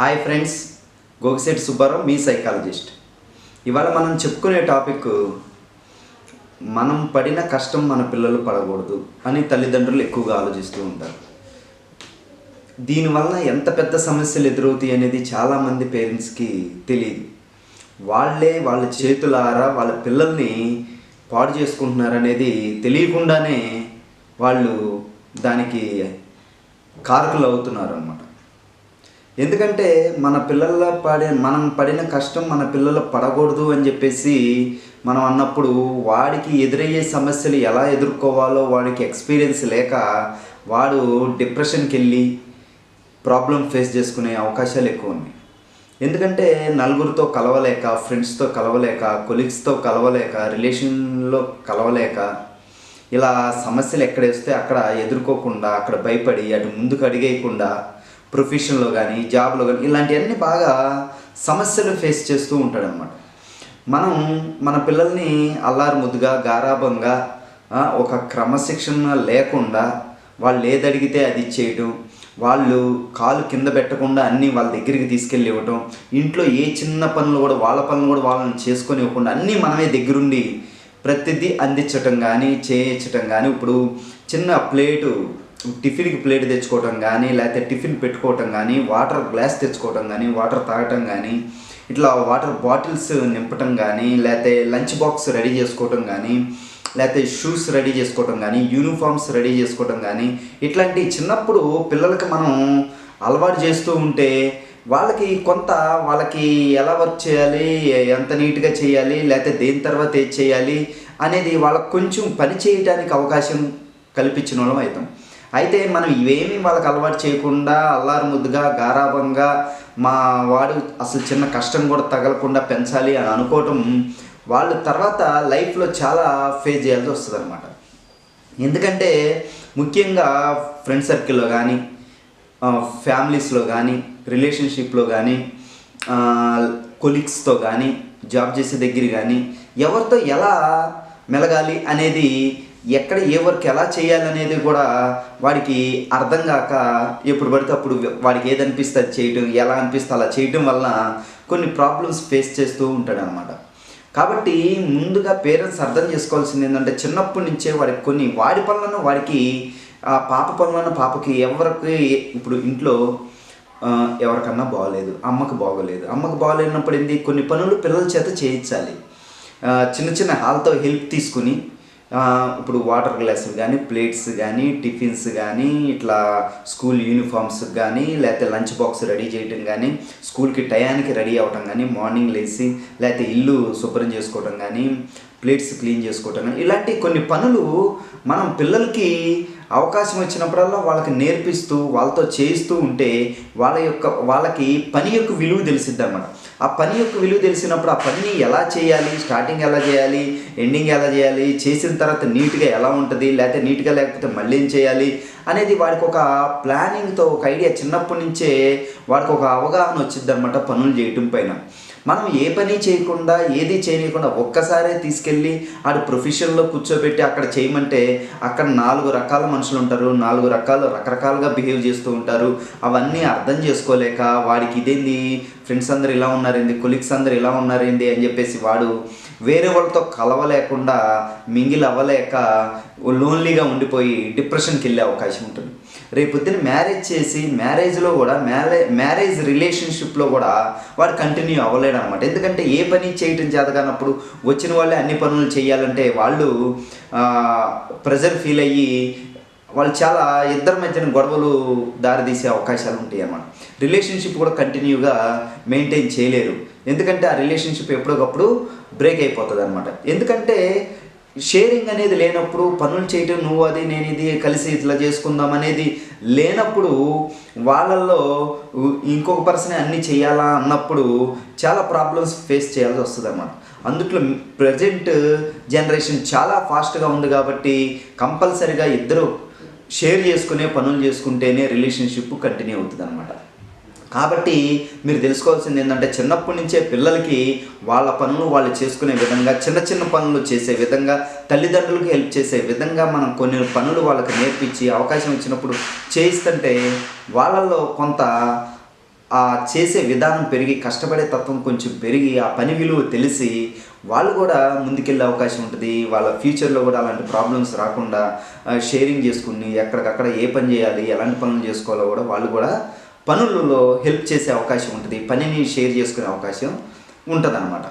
Hi friends Gogisetti Subbarao మీ psychologist. ఇవాళ మనం చెప్పుకునే టాపిక్ మనం పడిన కష్టం మన పిల్లలు పడకూడదు అని తల్లిదండ్రులు ఎక్కువగా ఆలోచిస్తూ ఉంటారు. దీనివల్ల ఎంత పెద్ద సమస్యలు ఎదురవుతాయి అనేది చాలామంది పేరెంట్స్కి తెలియదు వాళ్ళే వాళ్ళ చేతులారా వాళ్ళ పిల్లల్ని పాడు చేసుకుంటున్నారనేది తెలియకుండానే వాళ్ళు దానికి కారకులు అవుతున్నారు అనమాట ఎందుకంటే మన పిల్లల పడే మనం పడిన కష్టం మన పిల్లలు పడకూడదు అని చెప్పేసి మనం అన్నప్పుడు వాడికి ఎదురయ్యే సమస్యలు ఎలా ఎదుర్కోవాలో వాడికి ఎక్స్పీరియన్స్ లేక వాడు డిప్రెషన్కి వెళ్ళి ప్రాబ్లం ఫేస్ చేసుకునే అవకాశాలు ఎక్కువ ఉన్నాయి. ఎందుకంటే నలుగురితో కలవలేక ఫ్రెండ్స్తో కలవలేక కొలీగ్స్తో కలవలేక రిలేషన్లో కలవలేక ఇలా సమస్యలు ఎక్కడ వస్తే అక్కడ ఎదుర్కోకుండా అక్కడ భయపడి అటు ముందుకు అడిగేయకుండా ప్రొఫెషన్లో కానీ జాబ్లో కానీ ఇలాంటివన్నీ బాగా సమస్యలు ఫేస్ చేస్తూ ఉంటాడనమాట మనం మన పిల్లల్ని అల్లారు ముద్దుగా గారాభంగా ఒక క్రమశిక్షణ లేకుండా వాళ్ళు ఏదడిగితే అది చేయటం వాళ్ళు కాలు కింద పెట్టకుండా అన్నీ వాళ్ళ దగ్గరికి తీసుకెళ్ళి ఇవ్వటం ఇంట్లో ఏ చిన్న పనులు కూడా వాళ్ళ పనులు కూడా వాళ్ళని చేసుకొని ఇవ్వకుండా అన్నీ మనమే దగ్గరుండి ప్రతిదీ అందించటం కానీ చేయించటం కానీ ఇప్పుడు చిన్న ప్లేటు టిఫిన్కి ప్లేట్ తెచ్చుకోవటం కానీ లేకపోతే టిఫిన్ పెట్టుకోవటం కానీ వాటర్ గ్లాస్ తెచ్చుకోవటం కానీ వాటర్ తాగటం కానీ ఇట్లా వాటర్ బాటిల్స్ నింపటం కానీ లేకపోతే లంచ్ బాక్స్ రెడీ చేసుకోవటం కానీ లేకపోతే షూస్ రెడీ చేసుకోవటం కానీ యూనిఫామ్స్ రెడీ చేసుకోవటం కానీ ఇట్లాంటి చిన్నప్పుడు పిల్లలకి మనం అలవాటు చేస్తూ ఉంటే వాళ్ళకి కొంత వాళ్ళకి ఎలా వర్క్ చేయాలి ఎంత నీట్గా చేయాలి లేకపోతే దేని తర్వాత ఏది చేయాలి అనేది వాళ్ళకి కొంచెం పని చేయడానికి అవకాశం కల్పించిన వాళ్ళం అవుతాం. అయితే మనం ఇవేమి వాళ్ళకి అలవాటు చేయకుండా అల్లారు ముద్దుగా గారాభంగా మా వాడు అసలు చిన్న కష్టం కూడా తగలకుండా పెంచాలి అని అనుకోవటం వాళ్ళు తర్వాత లైఫ్లో చాలా ఫేస్ చేయాల్సి వస్తుంది అనమాట ఎందుకంటే ముఖ్యంగా ఫ్రెండ్ సర్కిల్లో కానీ ఫ్యామిలీస్లో కానీ రిలేషన్షిప్లో కానీ కొలీగ్స్తో కానీ జాబ్ చేసే దగ్గర కానీ ఎవరితో ఎలా మెలగాలి అనేది ఎక్కడ ఏ వర్క్ ఎలా చేయాలనేది కూడా వాడికి అర్థం కాక ఎప్పుడు పడితే అప్పుడు వాడికి ఏది అనిపిస్తే అది చేయటం ఎలా అనిపిస్తే అలా చేయటం వలన కొన్ని ప్రాబ్లమ్స్ ఫేస్ చేస్తూ ఉంటాడనమాట కాబట్టి ముందుగా పేరెంట్స్ అర్థం చేసుకోవాల్సింది ఏంటంటే చిన్నప్పటి నుంచే వాడికి కొన్ని వాడి పనులను వాడికి ఆ పాప పనులను పాపకి ఎవరికి ఇప్పుడు ఇంట్లో ఎవరికన్నా బాగలేదు అమ్మకు బాగోలేదు. అమ్మకు బాగలేనప్పుడు ఏంది? కొన్ని పనులు పిల్లల చేత చేయించాలి. చిన్న చిన్న హాల్తో హెల్ప్ తీసుకుని ఇప్పుడు వాటర్ గ్లాసులు కానీ ప్లేట్స్ కానీ టిఫిన్స్ కానీ ఇట్లా స్కూల్ యూనిఫామ్స్ కానీ లేకపోతే లంచ్ బాక్స్ రెడీ చేయటం కానీ స్కూల్కి టయానికి రెడీ అవ్వటం కానీ మార్నింగ్ లేచి లేకపోతే ఇల్లు శుభ్రం చేసుకోవటం కానీ ప్లేట్స్ క్లీన్ చేసుకోవటం కానీ ఇలాంటి కొన్ని పనులు మనం పిల్లలకి అవకాశం వచ్చినప్పుడల్లా వాళ్ళకి నేర్పిస్తూ వాళ్ళతో చేయిస్తూ ఉంటే వాళ్ళ యొక్క వాళ్ళకి పని యొక్క విలువ తెలిసిద్ది అన్నమాట ఆ పని యొక్క విలువ తెలిసినప్పుడు ఆ పనిని ఎలా చేయాలి? స్టార్టింగ్ ఎలా చేయాలి? ఎండింగ్ ఎలా చేయాలి? చేసిన తర్వాత నీట్గా ఎలా ఉంటుంది? లేకపోతే నీట్గా లేకపోతే మళ్ళీ ఏం చేయాలి? అనేది వాడికి ఒక ప్లానింగ్తో ఒక ఐడియా చిన్నప్పటి నుంచే వాడికి ఒక అవగాహన వచ్చింది అనమాట పనులు చేయటం పైన. మనం ఏ పని చేయకుండా ఏది చేయకుండా ఒక్కసారే తీసుకెళ్ళి ఆడు ప్రొఫెషన్లో కూర్చోబెట్టి అక్కడ చేయమంటే అక్కడ నాలుగు రకాల మనుషులు ఉంటారు. నాలుగు రకాలు రకరకాలుగా బిహేవ్ చేస్తూ ఉంటారు. అవన్నీ అర్థం చేసుకోలేక వాడికి ఇదేంది? ఫ్రెండ్స్ అందరు ఇలా ఉన్నారేంది? కొలీగ్స్ అందరు ఇలా ఉన్నారేంది? అని చెప్పేసి వాడు వేరే వాళ్ళతో కలవలేకుండా మింగిల్ అవ్వలేక లోన్లీగా ఉండిపోయి డిప్రెషన్కి వెళ్ళే అవకాశం ఉంటుంది. రేపొద్దున మ్యారేజ్ చేసి మ్యారేజ్లో కూడా మ్యారే మ్యారేజ్ రిలేషన్షిప్లో కూడా వాడు కంటిన్యూ అవ్వలేడు అనమాట ఎందుకంటే ఏ పని చేయటం చేతగానప్పుడు వచ్చిన వాళ్ళే అన్ని పనులు చేయాలంటే వాళ్ళు ప్రెజర్ ఫీల్ అయ్యి వాళ్ళు చాలా ఇద్దరి మధ్యన గొడవలు దారితీసే అవకాశాలు ఉంటాయి అన్నమాట. రిలేషన్షిప్ కూడా కంటిన్యూగా మెయింటైన్ చేయలేరు. ఎందుకంటే ఆ రిలేషన్షిప్ ఎప్పటికప్పుడు బ్రేక్ అయిపోతుంది అనమాట ఎందుకంటే షేరింగ్ అనేది లేనప్పుడు పనులు చేయటం నువ్వు అది నేను ఇది కలిసి ఇట్లా చేసుకుందాం అనేది లేనప్పుడు వాళ్ళల్లో ఇంకొక పర్సన్ అన్నీ చేయాలా అన్నప్పుడు చాలా ప్రాబ్లమ్స్ ఫేస్ చేయాల్సి వస్తుంది అన్నమాట అందుట్లో ప్రజెంట్ జనరేషన్ చాలా ఫాస్ట్గా ఉంది కాబట్టి కంపల్సరిగా ఇద్దరు షేర్ చేసుకునే పనులు చేసుకుంటేనే రిలేషన్షిప్ కంటిన్యూ అవుతుంది అనమాట కాబట్టి మీరు తెలుసుకోవాల్సింది ఏంటంటే చిన్నప్పటి నుంచే పిల్లలకి వాళ్ళ పనులు వాళ్ళు చేసుకునే విధంగా చిన్న చిన్న పనులు చేసే విధంగా తల్లిదండ్రులకు హెల్ప్ చేసే విధంగా మనం కొన్ని పనులు వాళ్ళకి నేర్పించి అవకాశం ఇచ్చినప్పుడు చేయిస్తుంటే వాళ్ళల్లో కొంత ఆ చేసే విధానం పెరిగి కష్టపడే తత్వం కొంచెం పెరిగి ఆ పని విలువ తెలిసి వాళ్ళు కూడా ముందుకెళ్ళే అవకాశం ఉంటుంది. వాళ్ళ ఫ్యూచర్లో కూడా అలాంటి ప్రాబ్లమ్స్ రాకుండా షేరింగ్ చేసుకుని ఎక్కడికక్కడ ఏ పని చేయాలి ఎలాంటి పనులు చేసుకోవాలో కూడా వాళ్ళు కూడా పనులలో హెల్ప్ చేసే అవకాశం ఉంటుంది. పనిని షేర్ చేసుకునే అవకాశం ఉంటుంది